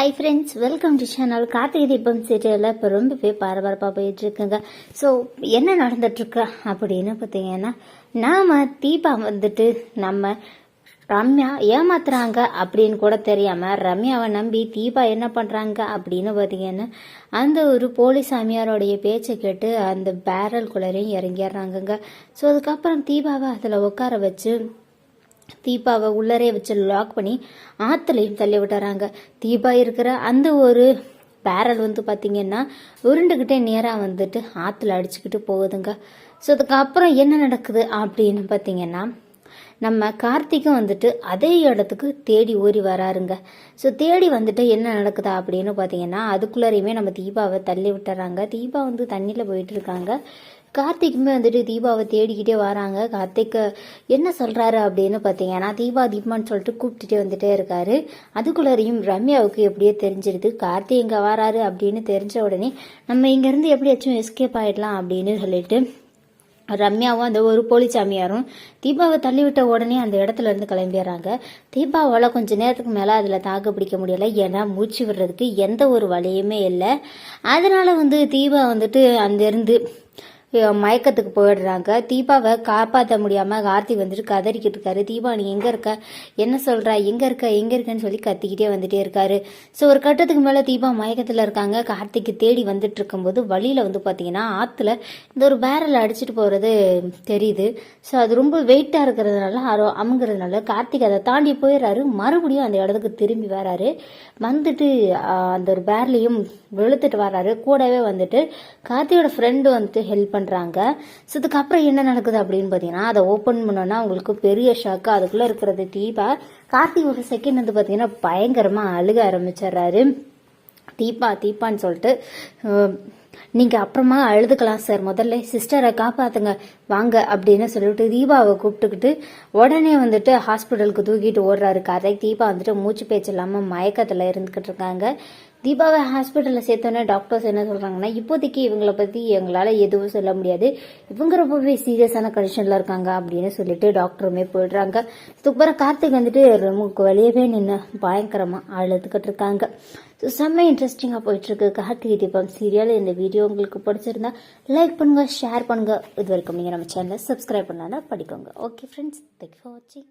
Hi friends welcome to channel Karthigai Deepam சீரியலில் இப்போ ரொம்பவே பரபரப்பாக போயிட்டு இருக்குங்க ஸோ என்ன நடந்துட்டுருக்கு அப்படின்னு பார்த்தீங்கன்னா நாம் தீபா வந்துட்டு நம்ம ரம்யா ஏமாத்துறாங்க அப்படின்னு கூட தெரியாமல் ரம்யாவை நம்பி தீபா என்ன பண்ணுறாங்க அப்படின்னு பார்த்தீங்கன்னா அந்த ஒரு போலீஸ் சாமியாரோடைய பேச்சை கேட்டு அந்த பேரல் குளரையும் இறங்கிடுறாங்கங்க. ஸோ அதுக்கப்புறம் தீபாவை அதில் உட்கார வச்சு தீபாவை உள்ளரே வச்சு லாக் பண்ணி ஆற்றுலையும் தள்ளி விட்டுறாங்க. தீபா இருக்கிற அந்த ஒரு பேரல் வந்து பார்த்தீங்கன்னா உருண்டுக்கிட்டே நேராக வந்துட்டு ஆற்றுல அடிச்சுக்கிட்டு போகுதுங்க. ஸோ அதுக்கப்புறம் என்ன நடக்குது அப்படின்னு பார்த்தீங்கன்னா நம்ம கார்த்திக்கும் வந்துட்டு அதே இடத்துக்கு தேடி ஓடி வராருங்க. ஸோ தேடி வந்துட்டு என்ன நடக்குதா அப்படின்னு பார்த்தீங்கன்னா அதுக்குள்ளேயுமே நம்ம தீபாவை தள்ளி விட்டுறாங்க. தீபா வந்து தண்ணியில் போயிட்டு இருக்காங்க. கார்த்திக்குமே வந்துட்டு தீபாவை தேடிக்கிட்டே வராங்க. கார்த்திக் என்ன சொல்கிறாரு அப்படின்னு பார்த்தீங்கன்னா தீபா தீபான்னு சொல்லிட்டு கூப்பிட்டுட்டே வந்துட்டே இருக்காரு. அதுக்குள்ளரையும் ரம்யாவுக்கு எப்படியோ தெரிஞ்சிருது. கார்த்திக் இங்கே வராரு அப்படின்னு தெரிஞ்ச உடனே நம்ம இங்கேருந்து எப்படியாச்சும் எஸ்கேப் ஆயிடலாம் அப்படின்னு சொல்லிட்டு ரம்யாவும் அந்த ஒரு போலிச்சாமியாரும் தீபாவை தள்ளிவிட்ட உடனே அந்த இடத்துல இருந்து கிளம்பிடுறாங்க. தீபாவால் கொஞ்சம் நேரத்துக்கு மேலே அதில் தாக்கு பிடிக்க முடியலை. ஏன்னா மூச்சு விடுறதுக்கு எந்த ஒரு வழியுமே இல்லை. அதனால வந்து தீபா வந்துட்டு அங்கேருந்து மயக்கத்துக்கு போயிடுறாங்க. தீபாவை காப்பாற்ற முடியாமல் கார்த்திக் வந்துட்டு கதறிக்கிட்டு இருக்காரு. தீபா நீ எங்கே இருக்க? என்ன சொல்கிற எங்கே இருக்க? எங்கே இருக்கன்னு சொல்லி கத்திக்கிட்டே வந்துட்டே இருக்காரு. ஸோ ஒரு கட்டத்துக்கு மேலே தீபா மயக்கத்தில் இருக்காங்க. கார்த்திக்கு தேடி வந்துட்டு இருக்கும்போது வழியில் வந்து பார்த்தீங்கன்னா ஆற்றுல இந்த ஒரு பேரல் அடிச்சுட்டு போகிறது தெரியுது. ஸோ அது ரொம்ப வெயிட்டாக இருக்கிறதுனால அரோ அமுங்கிறதுனால கார்த்திக் அதை தாண்டி போயிடுறாரு. மறுபடியும் அந்த இடத்துக்கு திரும்பி வராரு. வந்துட்டு அந்த ஒரு பேர்லையும் வெளுத்துட்டு வர்றாரு. கூடவே வந்துட்டு கார்த்தியோட ஃப்ரெண்டு வந்துட்டு ஹெல்ப் பண்ணுறாங்க ஸோ இதுக்கப்புறம் என்ன நடக்குது அப்படின்னு பார்த்தீங்கன்னா அதை ஓப்பன் பண்ணோன்னா உங்களுக்கு பெரிய ஷாக்கு அதுக்குள்ளே இருக்கிறது தீபா. கார்த்திக் ஒரு செகண்ட் வந்து பார்த்தீங்கன்னா பயங்கரமாக அழுக ஆரம்பிச்சிடுறாரு. தீபா தீபான்னு சொல்லிட்டு நீங்கள் அப்புறமா அழுதுக்கலாம் சார். முதல்ல சிஸ்டரை காப்பாத்துங்க. வாங்க அப்படின்னு சொல்லிட்டு தீபாவை கூப்பிட்டுக்கிட்டு உடனே வந்துட்டு ஹாஸ்பிட்டலுக்கு தூக்கிட்டு ஓடுறாரு. கார்த்திக் தீபா வந்துட்டு மூச்சு பேச்சு இல்லாமல் மயக்கத்தில் இருந்துக்கிட்டு இருக்காங்க. தீபாவை ஹாஸ்பிட்டலில் சேர்த்தோன்னே டாக்டர்ஸ் என்ன சொல்கிறாங்கன்னா இப்போதைக்கு இவங்களை பற்றி எங்களால் எதுவும் சொல்ல முடியாது. இவங்க ரொம்பவே சீரியஸான கண்டிஷனில் இருக்காங்க அப்படின்னு சொல்லிட்டு டாக்டருமே போயிடுறாங்க. அதுக்கப்புறம் கார்த்திக் வந்துட்டு ரொம்ப வெளியவே நின்று பயங்கரமாக அழுதுகிட்டு இருக்காங்க. ஸோ செம்ம இன்ட்ரெஸ்டிங்காக போயிட்டுருக்கு. கார்த்திகை தீபம் சீரியல் இந்த வீடியோ உங்களுக்கு பிடிச்சிருந்தா லைக் பண்ணுங்கள் ஷேர் பண்ணுங்கள் இது வரைக்கும் நீங்கள் நம்ம சேனலை சப்ஸ்கிரைப் பண்ணாதான் படிக்கோங்க. ஓகே ஃப்ரெண்ட்ஸ் தேங்க் ஃபார் வாட்சிங்